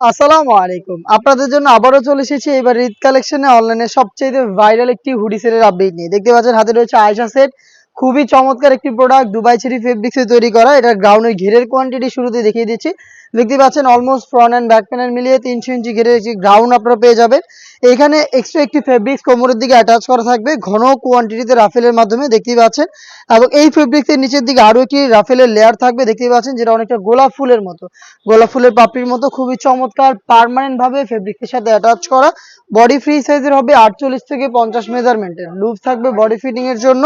আসসালামু আলাইকুম। আপনাদের জন্য আবারও চলে এসেছি এবার ঈদ কালেকশনে অনলাইনে সবচেয়ে ভাইরাল একটি হুডি সেটের আপডেট নিয়ে। দেখতে পাচ্ছেন, হাতে রয়েছে আয়সা সেট খুবই চমৎকার একটি প্রোডাক্ট দুবাই ছেড়ে ফেব্রিক্সে তৈরি করা। এটা গ্রাউন্ডের ঘেরের কোয়ান্টিটি শুরুতে দেখিয়ে দিচ্ছি। দেখতে পাচ্ছেন almost front and back panel মিলিয়ে তিনশো ইঞ্চি ঘেরের একটি গ্রাউন্ড আপনারা পেয়ে যাবেন। এখানে এক্সট্রা একটি ফেব্রিক্স কোমরের দিকে অ্যাটাচ করা থাকবে, ঘন কোয়ান্টিটিতে রাফেলের মাধ্যমে দেখতে পাচ্ছেন। এবং এই ফেব্রিক্সের নিচের দিকে আরও একটি রাফেলের লেয়ার থাকবে দেখতে পাচ্ছেন যেটা অনেকটা গোলাপ ফুলের মতো। গোলাপ ফুলের পাপড়ির মতো, খুবই চমৎকার পার্মানেন্ট ভাবে ফেব্রিকের সাথে অ্যাটাচ করা। বডি ফ্রি সাইজের হবে আটচল্লিশ থেকে পঞ্চাশ মেজারমেন্টের লুপ থাকবে বডি ফিটিং এর জন্য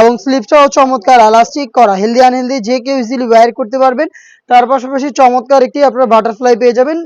এবং স্লিপটাও চমৎকার এলাস্টিক করা হেলদি আনহেলদি যে কেউ ইজিলি ওয়্যার করতে পারবেন। তার পাশাপাশি চমৎকার একটি আপনার বাটারফ্লাই পেয়ে যাবেন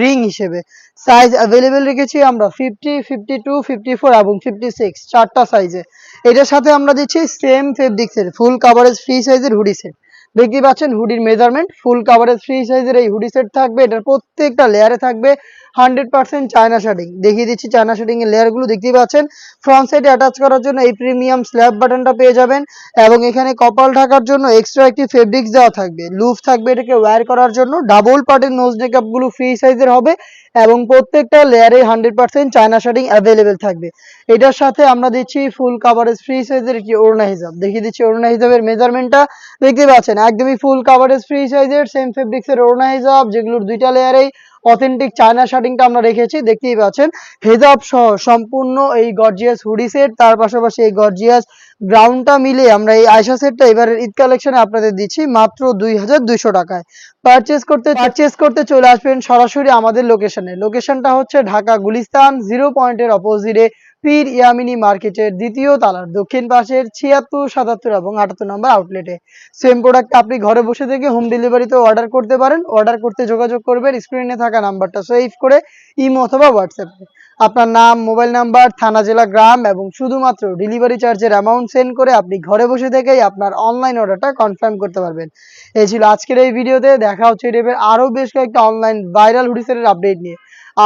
রিং হিসেবে। সাইজ অ্যাভেলেবেল রেখেছি আমরা fifty fifty two fifty four এবং ফিফটি সিক্স চারটা সাইজে এটার সাথে আমরা দিচ্ছি সেম ফেব্রিক্সের ফুল কাভারেজ ফ্রি সাইজের হুডি সেট দেখতে পাচ্ছেন হুডির মেজারমেন্ট ফুল কাভারেজ ফ্রি সাইজের এই হুডি সেট থাকবে। এটার প্রত্যেকটা লেয়ারে থাকবে হান্ড্রেড পার্সেন্ট চায়না শার্টিং দেখিয়ে দিচ্ছি চায়না শার্টিং এর লেয়ারগুলো দেখতেই পাচ্ছেন? ফ্রন্ট সাইডে অ্যাটাচ করার জন্য এই প্রিমিয়াম স্ল্যাব বাটনটা পেয়ে যাবেন এবং এখানে কপাল ঢাকার জন্য এক্সট্রা একটি ফেব্রিক্স দেওয়া থাকবে। লুফ থাকবে এটাকে ওয়্যার করার জন্য। ডাবল পার্টের নোজ মেকআপগুলো ফ্রি সাইজের হবে। এবং প্রত্যেকটা লেয়ারে hundred percent China shirting available থাকবে। এটার সাথে আমরা দিচ্ছি ফুল কাভারেজ ফ্রি সাইজের একটি ওড়না হিসাব দেখিয়ে দিচ্ছি ওড়না হিসাবের মেজারমেন্টটা দেখতে পাচ্ছেন, একদমই ফুল কাভারেজ ফ্রি সাইজের সেম ফেব্রিক্সের ওড়না হিসাব যেগুলোর দুইটা লেয়ারেই অথেন্টিক চায়না শার্টিংটা আমরা রেখেছি। দেখতেই পাচ্ছেন, হেজাব সহ সম্পূর্ণ এই গর্জিয়াস হুডি সেট তার পাশাপাশি এই গর্জিয়াস গ্রাউন্ডটা মিলে আমরা এই আয়সা সেটটা এবারের ঈদ কালেকশনে আপনাদের দিচ্ছি মাত্র দুই হাজার দুইশো টাকায়। পারচেস করতে পারচেস করতে চলে আসবেন সরাসরি আমাদের লোকেশনে লোকেশনটা হচ্ছে ঢাকা গুলিস্তান জিরো পয়েন্টের অপোজিটে পীর ইয়ামিনী মার্কেটের দ্বিতীয় তালার, দক্ষিণ পাশের ছিয়াত্তর, সাতাত্তর এবং আটাত্তর নম্বর আউটলেটে সেম প্রোডাক্ট আপনি ঘরে বসে থেকে হোম ডেলিভারিতে অর্ডার করতে পারেন। অর্ডার করতে যোগাযোগ করবেন স্ক্রিনে থাকা নাম্বারটা সেভ করে ইমো অথবা হোয়াটসঅ্যাপে আপনার নাম মোবাইল নাম্বার থানা, জেলা, গ্রাম এবং শুধুমাত্র ডেলিভারি চার্জের অ্যামাউন্ট সেন্ড করে আপনি ঘরে বসে থেকেই আপনার অনলাইন অর্ডারটা কনফার্ম করতে পারবেন। এই ছিল আজকের এই ভিডিওতে। দেখা হচ্ছে এই টাইপের আরও বেশ কয়েকটা অনলাইন ভাইরাল হুডিসের আপডেট নিয়ে।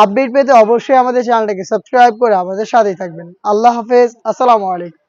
আপডেট পেতে অবশ্যই আমাদের চ্যানেলটাকে সাবস্ক্রাইব করে আমাদের সাথেই থাকবেন। আল্লাহ হাফেজ। আসসালামু আলাইকুম।